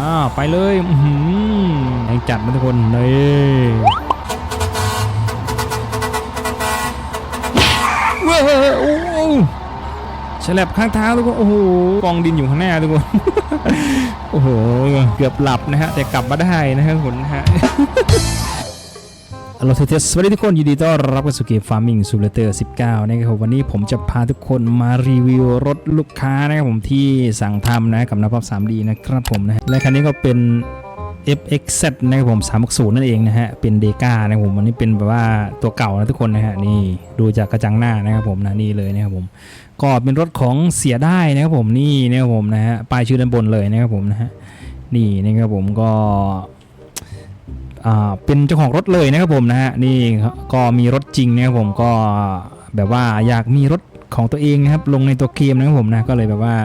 อ่าไปเลยอื้อหือแรงจัดนะทุกคนนี่เว้ยโอ้ฉลับข้างเท้าทุกคนโอ้โหกองดินอยู่ข้างหน้าทุกคนโอ้โหเกือบหลับนะฮะแต่กลับมาได้นะฮะทุกคนนะฮะ ฮัลโหลเทสสวัสดีทุกคนยินดีต้อนรับเข้าสู่เกม Farming Simulator 19 นะครับผมวันนี้ผมจะพาทุกคนมารีวิวรถลูกค้านะครับผมที่สั่งทำนะกับนับพับ 3D นะครับผมนะฮะและคันนี้ก็เป็น FXZ นะครับผม360นั่นเองนะฮะ เป็นเดก้านะครับผมวันนี้เป็นแบบว่าตัวเก่านะทุกคนนะฮะนี่ดูจากกระจังหน้านะครับผมนะนี่เลยนะครับผมก็เป็นรถของเสียได้นะครับผมนี่นะครับผมนะฮะป้ายชื่อด้านบนเลยนะครับผมนะฮะนี่นะครับผมก็ เป็นเจ้าของรถเลยนะครับผมนะฮะนี่ก็มีรถจริงนะครับผมก็แบบว่าอยากมีรถของตัวเองนะครับลงในตัวเกมนะครับผมนะก็เลยแบบว่า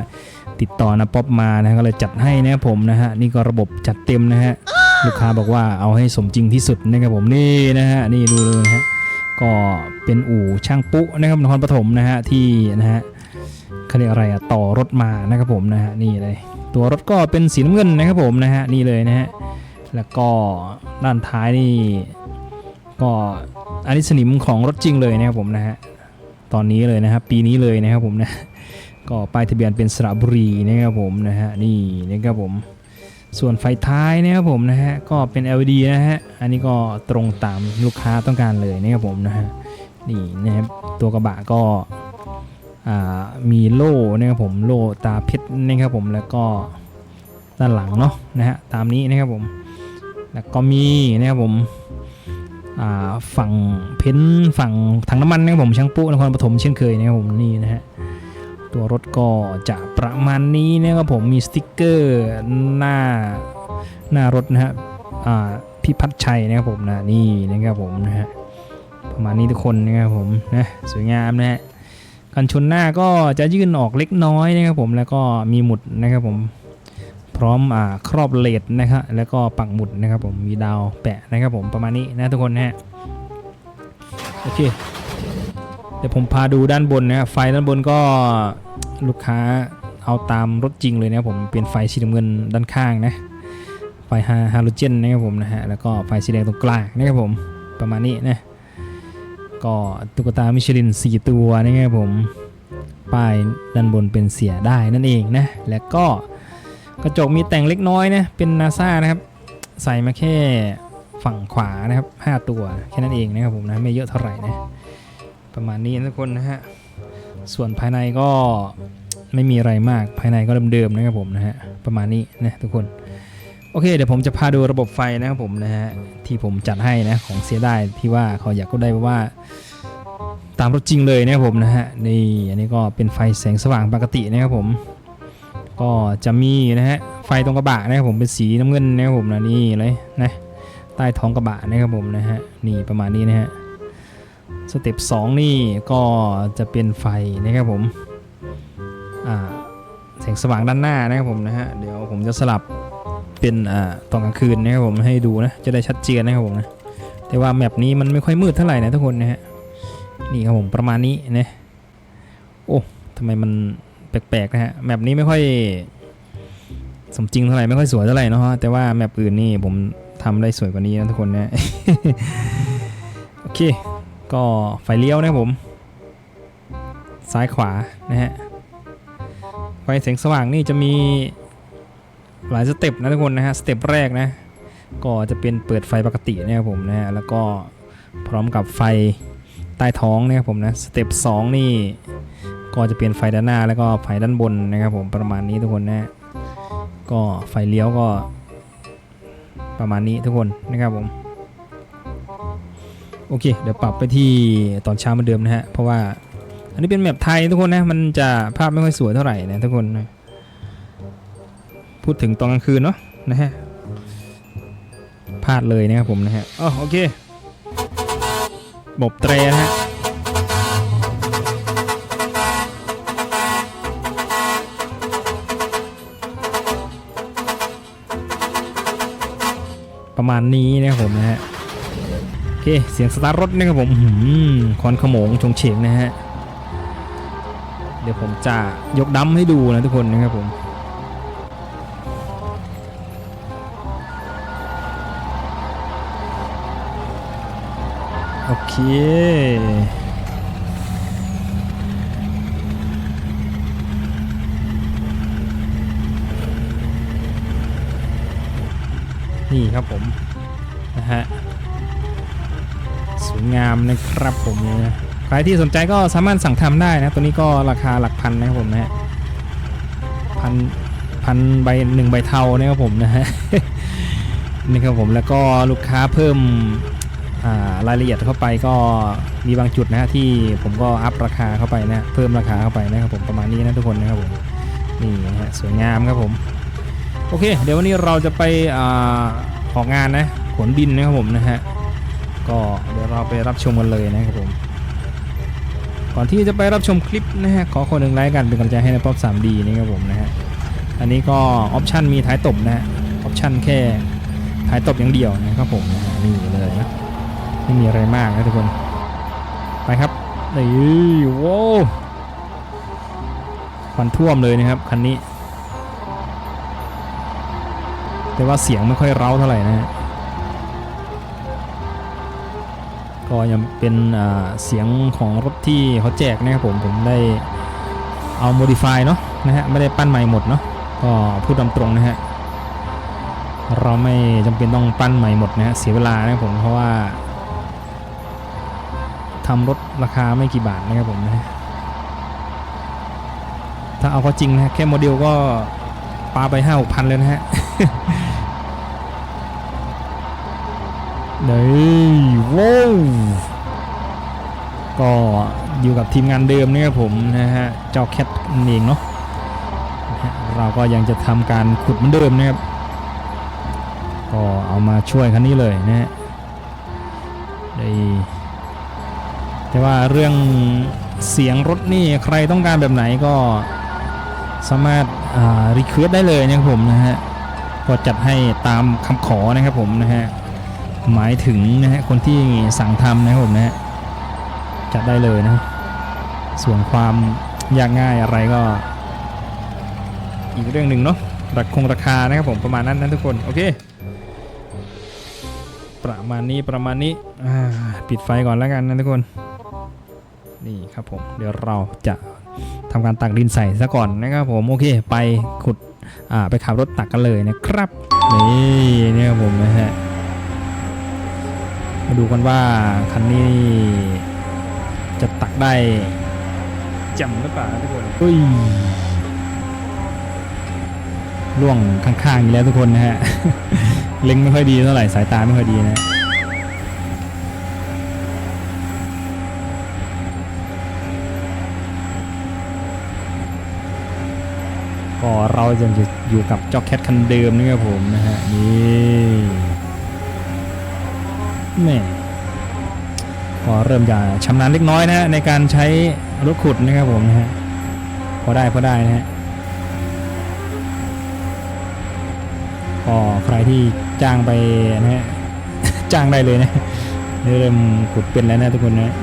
ติดต่อนะป๊อปมานะก็เลยจัดให้นะครับผมนะฮะนี่ก็ระบบจัดเต็มนะฮะลูกค้าบอกว่าเอาให้สมจริงที่สุดนะครับผมนี่นะฮะนี่ดูเลยนะฮะก็เป็นอู่ช่างปุ๊นะครับนครปฐมนะฮะที่นะฮะเขาเรียกอะไรอะต่อรถมานะครับผมนะฮะนี่เลยตัวรถก็เป็นสีน้ำเงินนะครับผมนะฮะนี่เลยนะฮะ แล้วก็ด้านท้ายนี่ก็อันนี้สนิมของรถจริงเลยนะครับผมนะฮะตอนนี้เลยนะครับปีนี้เลยนะครับผมนะก็ป้ายทะเบียนเป็นสระบุรีนะครับผมนะฮะนี่นะครับผมส่วนไฟท้ายนะครับผมนะฮะก็เป็น LED นะฮะอันนี้ก็ตรงตามลูกค้าต้องการเลยนะครับผมนะฮะนี่นะครับตัวกระบะก็มีโล่นะครับผมโล่ตาเพชรนะครับผมแล้วก็ด้านหลังเนาะนะฮะตามนี้นะครับผม แล้วก็มีนะครับผมฝั่งเพ้นท์ฝั่งถังน้ำมันนะครับผมช่างปุ๊นครปฐมเช่นเคยนะครับผมนี่นะฮะตัวรถก็จะประมาณนี้นะครับผมมีสติกเกอร์หน้าหน้ารถนะฮะอ่พิพัฒน์ชัยนะครับผมนะนี่นะครับผมนะฮะประมาณนี้ทุกคนนะครับผมนะสวยงามนะฮะกันชนหน้าก็จะยื่นออกเล็กน้อยนะครับผมแล้วก็มีหมุดนะครับผม พร้อมอครอบเลดนะครับแล้วก็ปักหมุดนะครับผมมีดาวแปะนะครับผมประมาณนี้นะทุกคนนะฮะโอเคเดี๋ยวผมพาดูด้านบนนะครับไฟด้านบนก็ลูกค้าเอาตามรถจริงเลยนะครับผมเป็นไฟสีน้ำเงินด้านข้างนะไฟฮาฮาโลเจนนะครับผมนะฮะแล้วก็ไฟสีแดงตรงกลางนะครับผมประมาณนี้นะก็ตุ๊กตามิชลิน 4 ตัวนะครับผมป้ายด้านบนเป็นเสียได้นั่นเองนะ แล้วก็ กระจกมีแต่งเล็กน้อยนะเป็นนาซานะครับ ใส่มาแค่ฝั่งขวานะครับ 5 ตัวแค่นั้นเองนะครับผมนะไม่เยอะเท่าไหร่นะ ประมาณนี้ทุกคนนะฮะส่วนภายในก็ไม่มีอะไรมากภายในก็เดิมๆนะครับผมนะฮะประมาณนี้นะทุกคนโอเคเดี๋ยวผมจะพาดูระบบไฟนะครับผมนะฮะที่ผมจัดให้นะของเสียได้ที่ว่าเขาอยากก็ได้ว่า ตามรถจริงเลยนะครับผมนะฮะนี่อันนี้ก็เป็นไฟแสงสว่างปกตินะครับผม ก็จะมีนะฮะไฟตรงกระบะนะครับผมเป็นสีน้ำเงินนะครับผมนะนี่เลยนะใต้ท้องกระบะนะครับผมนะฮะนี่ประมาณนี้นะฮะสเต็ป2นี่ก็จะเป็นไฟนะครับผมอ่าแสงสว่างด้านหน้านะครับผมนะฮะเดี๋ยวผมจะสลับเป็นอ่าตอนกลางคืนนะครับผมให้ดูนะจะได้ชัดเจนนะครับผมนะแต่ว่าแมปนี้มันไม่ค่อยมืดเท่าไหร่นะทุกคนนะฮะนี่ครับผมประมาณนี้นะโอ้ทำไมมัน แปลกๆนะฮะแมปนี้ไม่ค่อยสมจริงเท่าไหร่ไม่ค่อยสวยเท่าไหร่เนาะแต่ว่าแมปอื่นนี่ผมทำได้สวยกว่านี้นะทุกคนนะโอเค ก็ไฟเลี้ยวนะผม ซ้ายขวานะฮะไฟแสงสว่างนี่จะมีหลายสเต็ปนะทุกคนนะฮะสเต็ปแรกนะก็จะเป็นเปิดไฟปกตินะครับผมนะฮะแล้วก็พร้อมกับไฟใต้ท้องนะครับผมนะสเต็ป2นี่ ก็จะเปลี่ยนไฟด้านหน้าแล้วก็ไฟด้านบนนะครับผมประมาณนี้ทุกคนนะก็ไฟเลี้ยวก็ ประมาณนี้ทุกคนนะครับผมโอเค เดี๋ยวปรับไปที่ตอนเช้าเหมือนเดิมนะฮะเพราะว่าอันนี้เป็นแมปไทยทุกคนนะมันจะภาพไม่ค่อยสวยเท่าไหร่นะทุกคนนะพูดถึงตอนกลางคืนเนาะนะฮะพลาดเลยนะครับผมนะฮะอ๋อโอเคบบเตรนะฮะ ประมาณนี้นะครับผมนะฮะโอเคเสียงสตาร์ทรถนะครับผมคอนขโมงชงเฉงนะฮะเดี๋ยวผมจะยกดัมให้ดูนะทุกคนนะครับผมโอเค นี่ครับผมนะฮะสวยงามนะครับผมนะใครที่สนใจก็สามารถสั่งทำได้นะ ตัวนี้ก็ราคาหลักพันนะครับผมนะฮะพันพันใบหนึ่งใบเทานะครับผมนะฮะนี่ครับผมแล้วก็ลูกค้าเพิ่มารายละเอียดเข้าไปก็มีบางจุดนะฮะที่ผมก็อัพราคาเข้าไปนะเพิ่มราคาเข้าไปนะครับผมประมาณนี้นะทุกคนนะครับผมนี่นะฮะสวยงามครับผม โอเค เดี๋ยววันนี้เราจะไปอาออกงานนะ ขนดินนะครับผมนะฮะ ก็เดี๋ยวเราไปรับชมกันเลยนะครับผม ก่อนที่จะไปรับชมคลิปนะฮะ ขอคนหนึ่งไลค์กันเป็นกำลังใจให้ในป๊อป 3D นะครับผมนะฮะ อันนี้ก็ออปชันมีท้ายตบนะฮะ ออปชันแค่ท้ายตบอย่างเดียวนะครับผมนะฮะนี่เลยนะ ไม่มีอะไรมากนะทุกคน ไปครับนี่โว้ควันท่วมเลยนะครับคันนี้ แต่ว่าเสียงไม่ค่อยเร้าเท่าไหร่นะฮะก็ยังเป็นอ่าเสียงของรถที่เขาแจกนะครับผมผมได้เอาโมดิฟายเนาะนะฮะไม่ได้ปั้นใหม่หมดเนาะก็พูดตามตรงนะฮะเราไม่จำเป็นต้องปั้นใหม่หมดนะฮะเสียเวลานะครับผมเพราะว่าทำรถราคาไม่กี่บาทนะครับผมนะฮะถ้าเอาก็จริงนะฮะแค่โมเดลก็ปาไปห้าหกพันเลยนะฮะ เด้ว้าวก็อยู่กับทีมงานเดิมนะครับผมนะฮะเจ้าแคทนั่นเองเนาะนะฮะเราก็ยังจะทำการขุดเหมือนเดิมนะครับก็เอามาช่วยคันนี้เลยนะฮะได้แต่ว่าเรื่องเสียงรถนี่ใครต้องการแบบไหนก็สามารถรีเควสได้เลยนะครับผมนะฮะก็จัดให้ตามคำขอนะครับผมนะฮะ หมายถึงนะฮะคนที่สั่งทำนะครับผมนะฮะจัดได้เลยนะส่วนความยากง่ายอะไรก็ อีกเรื่องหนึ่งเนาะราคงราคานะครับผมประมาณนั้นนะทุกคนโอเค ประมาณนี้ประมาณนี้ปิดไฟก่อนแล้วกันนะทุกคน นี่ครับผมเดี๋ยวเราจะทำการตักดินใส่ซะก่อนนะครับผมโอเคไปขุดไปขับรถตักกันเลยนะครับนี่เนี่ยครับผมนะฮะ มาดูกันว่าคันนี้จะตักได้จำหรือเปล่าทุกคนอุ้ยล่วงข้างๆอีกแล้วทุกคนนะฮะ เล็งไม่ค่อยดีเท่าไหร่สายตาไม่ค่อยดีนะก็เราจะอยู่กับจ็อกแคทคันเดิมนะครับผมนะฮะนี่ แม่ก็เริ่มจะชำนาญเล็กน้อยนะฮะในการใช้รถขุดนะครับผมนะฮะพอได้พอได้นะฮะก็ใครที่จ้างไปนะฮะจ้างได้เลยนะเริ่มขุดเป็นแล้วนะทุกคนนะ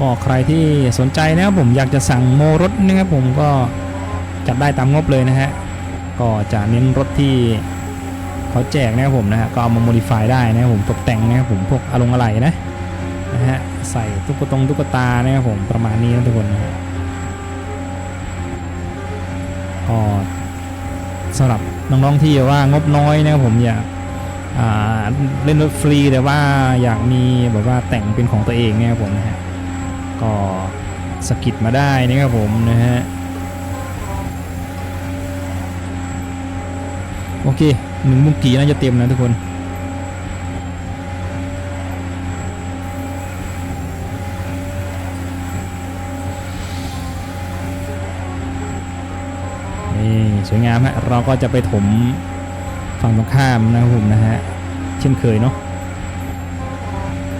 ก็ใครที่สนใจนะครับผมอยากจะสั่งโมรถนะครับผมก็จัดได้ตามงบเลยนะฮะก็จะเน้นรถที่เขาแจกนะครับผมนะฮะก็เอามาโมดิฟายได้นะครับผมตกแต่งนะครับผมพวกอารมณ์อะไรนะนะฮะใส่ตุ๊กตงตุ๊กตานะครับผมประมาณนี้นะทุกคนนะก็สำหรับน้องๆที่ว่างบน้อยนะครับผมอยากเล่นรถฟรีแต่ว่าอยากมีแบบว่าแต่งเป็นของตัวเองเนี่ยครับผมนะฮะ ก็สกิดมาได้นะครับผมนะฮะโอเคหนึ่งมุกกี่น่าจะเต็มนะทุกคนนี่สวยงามฮะเราก็จะไปถมฝั่งตรงข้ามนะครับผมนะฮะเช่นเคยเนาะ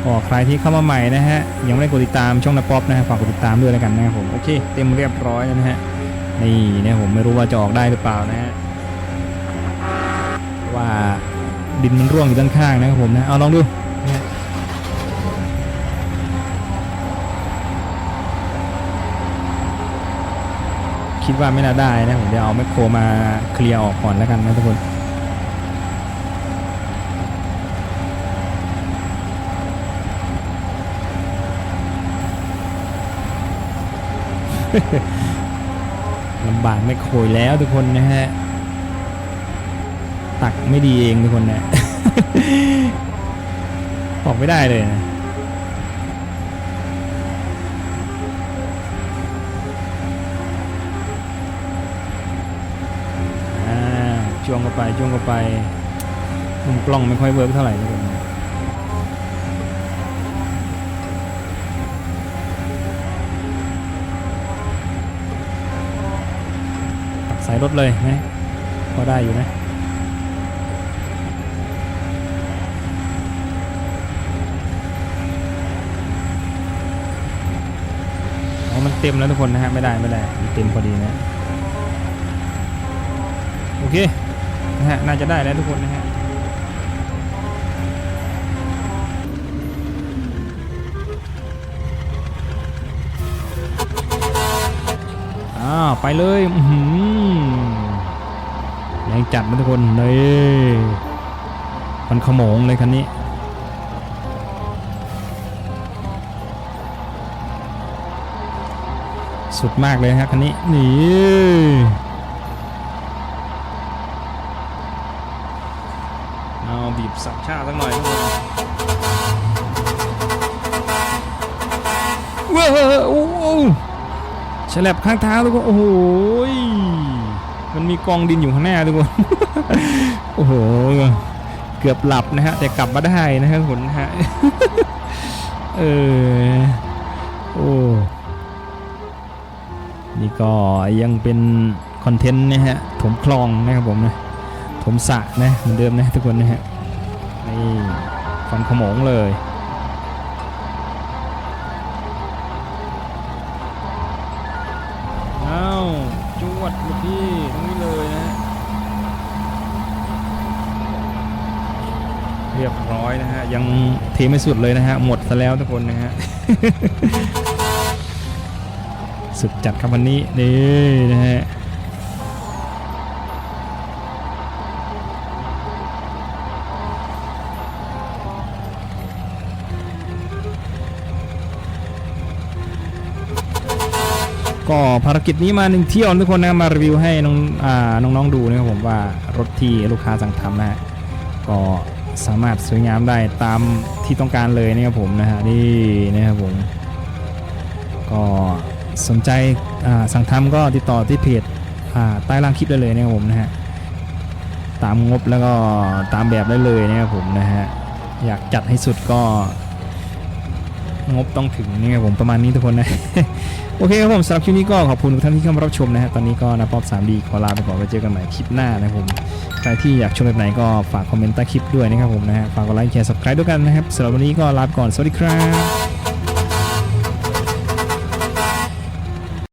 ก็ใครที่เข้ามาใหม่นะฮะยังไม่ได้กดติดตามช่องนาป๊อปนะฮะฝากกดติดตามด้วยแล้วกันนะครับผมโอเค เต็มเรียบร้อยแล้วนะฮะนี่เนี่ยผมไม่รู้ว่าจะออกได้หรือเปล่านะฮะว่าดินมันร่วงอยู่ด้านข้างนะครับผมนะเอาลองดูนะคิดว่าไม่น่าได้นะผมเดี๋ยวเอาแมคโครมาเคลียร์ออกก่อนแล้วกันนะทุกคน ลำบากไม่โคยแล้วทุกคนนะฮะ ตักไม่ดีเองทุกคนเนี่ยออกไม่ได้เลยนะอ่าจ้วงเข้าไปจ้วงเข้าไปมุมกล้องไม่ค่อยเวิร์กเท่าไหร่ทุกคน สายรถเลยนะพอได้อยู่นะมันเต็มแล้วทุกคนนะฮะไม่ได้ไม่ได้เต็มพอดีนะโอเคนะฮะน่าจะได้แล้วทุกคนนะฮะ อ้าวไปเลยอืแรงจัดนะทุกคนนี่มันขโมงเลยคันนี้สุดมากเลยนะครับคันนี้นี่เอาบีบสับชาสักหน่อยทุกคน ลับข้างเท้าทุกคนโอ้โหยมันมีกองดินอยู่ข้างหน้าทุกคนโอ้โหเกือบหลับนะฮะแต่กลับมาได้นะครับทุนนะฮะเออโอ้นี่ก็ยังเป็นคอนเทนต์นะฮะถมคลองนะครับผมนะถมสระนะเหมือนเดิมนะทุกคนนะฮะนี่ฟันขโมงเลย ดลูกพี่ตรงนี้เลยนะ เรียบร้อยนะฮะ ยังเทไม่สุดเลยนะฮะ หมดซะแล้วทุกคนนะฮะ สุดจัดครับวันนี้ นี่นะฮะ ก็ภารกิจนี้มาหนึ่งเที่ยวทุกคนนะมารีวิวให้น้องอ่าน้องๆดูนะครับผมว่ารถที่ลูกค้าสั่งทำนะฮะก็สามารถสวยงามได้ตามที่ต้องการเลยนะครับผมนะฮะนี่นะครับผมก็สนใจสั่งทำก็ติดต่อที่เพจใต้ล่างคลิปได้เลยนะครับผมนะฮะตามงบแล้วก็ตามแบบได้เลยนะครับผมนะฮะอยากจัดให้สุดก็ งบต้องถึงนี่ครับผมประมาณนี้ทุกคนนะ โอเคครับผมสำหรับคลิปนี้ก็ขอบคุณทุกท่านที่เข้ามารับชมนะฮะตอนนี้ก็นะป๊อปสามดีขอลาไปก่อนไว้เจอกันใหม่คลิปหน้านะครับผมใครที่อยากชมแบบไหนก็ฝากคอมเมนต์ใต้คลิปด้วยนะครับผมนะฮะฝากกดไลค์แชร์ subscribe ด้วยกันนะครับสำหรับวันนี้ก็ลาไปก่อนสวัสดีครับ